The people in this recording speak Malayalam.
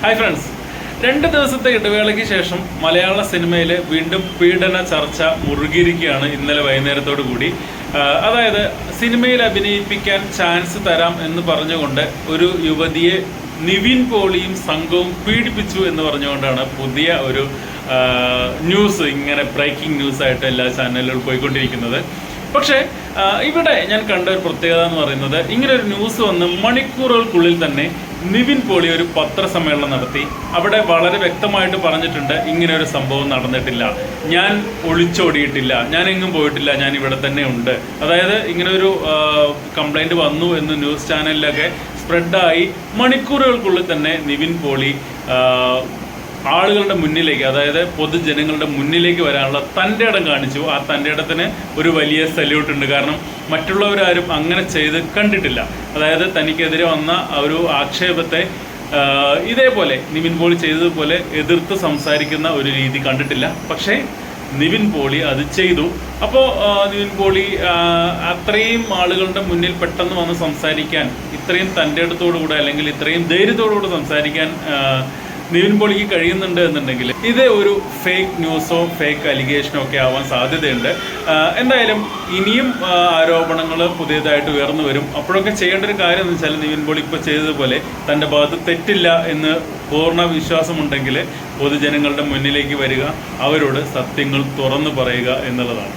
ഹായ് ഫ്രണ്ട്സ് രണ്ട് ദിവസത്തെ ഇടവേളയ്ക്ക് ശേഷം മലയാള സിനിമയിൽ വീണ്ടും പീഡന ചർച്ച മുറുകിയിരിക്കുകയാണ് ഇന്നലെ വൈകുന്നേരത്തോടു കൂടി. അതായത് സിനിമയിൽ അഭിനയിപ്പിക്കാൻ ചാൻസ് തരാം എന്ന് പറഞ്ഞുകൊണ്ട് ഒരു യുവതിയെ നിവിൻ പോളിയും സംഘവും പീഡിപ്പിച്ചു എന്ന് പറഞ്ഞുകൊണ്ടാണ് പുതിയ ഒരു ന്യൂസ് ഇങ്ങനെ ബ്രേക്കിംഗ് ന്യൂസ് ആയിട്ട് എല്ലാ ചാനലുകളും പോയിക്കൊണ്ടിരിക്കുന്നത്. പക്ഷേ ഇവിടെ ഞാൻ കണ്ട ഒരു പ്രത്യേകത എന്ന് പറയുന്നത് ഇങ്ങനെ ഒരു ന്യൂസ് വന്ന് മണിക്കൂറുകൾക്കുള്ളിൽ തന്നെ നിവിൻ പോളി ഒരു പത്രസമ്മേളനം നടത്തി. അവിടെ വളരെ വ്യക്തമായിട്ട് പറഞ്ഞിട്ടുണ്ട് ഇങ്ങനെ ഒരു സംഭവം നടന്നിട്ടില്ല. ഞാൻ ഒളിച്ചോടിയിട്ടില്ല ഞാൻ എങ്ങും പോയിട്ടില്ല ഞാൻ ഇവിടെ തന്നെ ഉണ്ട്. അതായത് ഇങ്ങനെ ഒരു കംപ്ലൈന്റ് വന്നു എന്ന് ന്യൂസ് ചാനലിലൊക്കെ സ്പ്രെഡായി മണിക്കൂറുകൾക്കുള്ളിൽ തന്നെ നിവിൻ പോളി ആളുകളുടെ മുന്നിലേക്ക് അതായത് പൊതുജനങ്ങളുടെ മുന്നിലേക്ക് വരാനുള്ള തന്റെ ഇടം കാണിച്ചു. ആ തന്റെ ഇടത്തിന് ഒരു വലിയ സല്യൂട്ട് ഉണ്ട്. കാരണം മറ്റുള്ളവരാരും അങ്ങനെ ചെയ്ത് കണ്ടിട്ടില്ല. അതായത് തനിക്കെതിരെ വന്ന ഒരു ആക്ഷേപത്തെ ഇതേപോലെ നിവിൻ പോളി ചെയ്തതുപോലെ എതിർത്ത് സംസാരിക്കുന്ന ഒരു രീതി കണ്ടിട്ടില്ല. പക്ഷേ നിവിൻ പോളി അത് ചെയ്തു. അപ്പോൾ നിവിൻ പോളി അത്രയും ആളുകളുടെ മുന്നിൽ പെട്ടെന്ന് വന്ന് സംസാരിക്കാൻ ഇത്രയും തന്റെ അടുത്തോടുകൂടെ അല്ലെങ്കിൽ ഇത്രയും ധൈര്യത്തോടുകൂടെ സംസാരിക്കാൻ നിവിൻ പോളിക്ക് കഴിയുന്നുണ്ട് എന്നുണ്ടെങ്കിൽ ഇത് ഒരു ഫേക്ക് ന്യൂസോ ഫേക്ക് അലിഗേഷനോ ഒക്കെ ആവാൻ സാധ്യതയുണ്ട്. എന്തായാലും ഇനിയും ആരോപണങ്ങൾ പുതിയതായിട്ട് ഉയർന്നു വരും. അപ്പോഴൊക്കെ ചെയ്യേണ്ട ഒരു കാര്യം എന്ന് വെച്ചാൽ നിവിൻ പോളി ഇപ്പോൾ ചെയ്തതുപോലെ തന്റെ ഭാഗത്ത് തെറ്റില്ല എന്ന് പൂർണ വിശ്വാസമുണ്ടെങ്കിൽ പൊതുജനങ്ങളുടെ മുന്നിലേക്ക് വരിക അവരോട് സത്യങ്ങൾ തുറന്നു പറയുക എന്നുള്ളതാണ്.